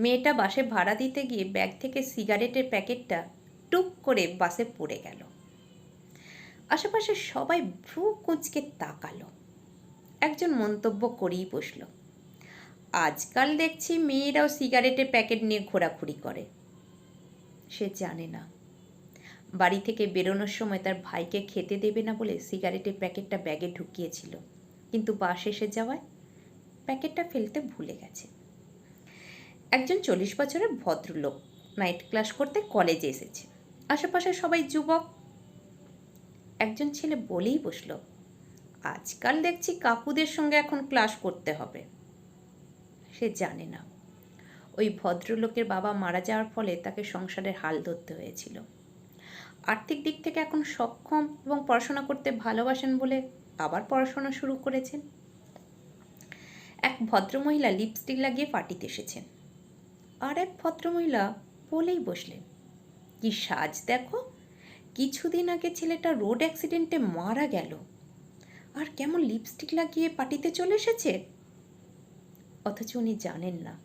মেয়েটা বাসে ভাড়া দিতে গিয়ে ব্যাগ থেকে সিগারেটের প্যাকেটটা টুক করে বাসে পড়ে গেল। আশেপাশে সবাই ভ্রু কুঁচকে তাকালো। একজন মন্তব্য করেই বসল। আজকাল দেখছি মেয়েরাও সিগারেটের প্যাকেট নিয়ে ঘোরাঘুরি করে। সে জানে না। বাড়ি থেকে বেরোনোর সময় তার ভাইকে খেতে দেবে না বলে সিগারেটের প্যাকেটটা ব্যাগে ঢুকিয়েছিল। কিন্তু বাস এসে যাওয়ায় প্যাকেটটা ফেলতে ভুলে গেছে। একজন চল্লিশ বছরের ভদ্রলোক। নাইট ক্লাস করতে কলেজে এসেছে। আশেপাশে সবাই যুবক। একজন ছেলে বলেই বসল, আজকাল দেখছি কাকুদের সঙ্গে এখন ক্লাস করতে হবে। সে জানে না। ওই ভদ্রলোকের বাবা মারা যাওয়ার ফলে তাকে সংসারের হাল ধরতে হয়েছিল। আর্থিক দিক থেকে এখন সক্ষম এবং পড়াশোনা করতে ভালোবাসেন বলে আবার পড়াশোনা শুরু করেছেন। এক ভদ্রমহিলা লিপস্টিক লাগিয়ে পার্টিতে এসেছেন। আর এক ভদ্রমহিলা বলেই বসলেন কি সাজ দেখো, কিছুদিন আগে ছেলেটা রোড অ্যাক্সিডেন্টে মারা গেল। আর কেমন লিপস্টিক লাগিয়ে পার্টিতে চলে এসেছে? অথচ উনি জানেন না।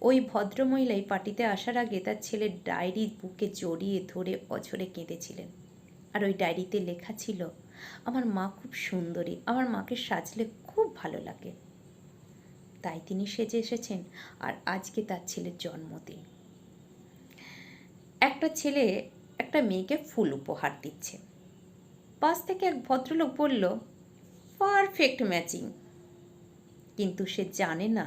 ওই ভদ্রমহিলাই পার্টিতে আসার আগে তার ছেলের ডায়েরি বুকে জড়িয়ে ধরে অঝরে কেঁদেছিলেন। আর ওই ডায়েরিতে লেখা ছিল, আমার মা খুব সুন্দরী, আমার মাকে সাজলে খুব ভালো লাগে। তাই তিনি সেজে এসেছেন আর আজকে তার ছেলের জন্মদিন। একটা ছেলে একটা মেয়েকে ফুল উপহার দিচ্ছে। পাশ থেকে এক ভদ্রলোক বলল পারফেক্ট ম্যাচিং কিন্তু সে জানে না,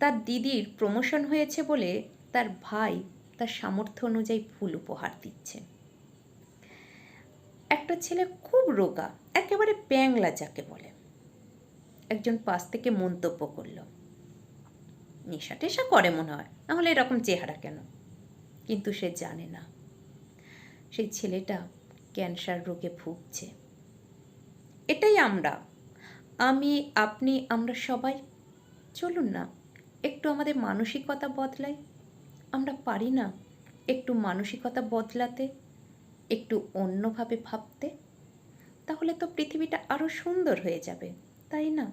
তার দিদির প্রমোশন হয়েছে বলে তার ভাই তার সামর্থ্য অনুযায়ী ফুল উপহার দিচ্ছে। একটা ছেলে খুব রোগা, একেবারে প্যাংলা যাকে বলে। একজন পাশ থেকে মন্তব্য করল। নেশা টেশা করে মনে হয় নাহলে এরকম চেহারা কেন? কিন্তু সে জানে না। সেই ছেলেটা ক্যান্সার রোগে ভুগছে। এটাই আমরা। আমি, আপনি, আমরা সবাই। চলুন না, একটু আমাদের মানসিকতা বদলাই। আমরা পারি না একটু মানসিকতা বদলাতে, একটু অন্যভাবে ভাবতে। তাহলে তো পৃথিবীটা আরও সুন্দর হয়ে যাবে, তাই না?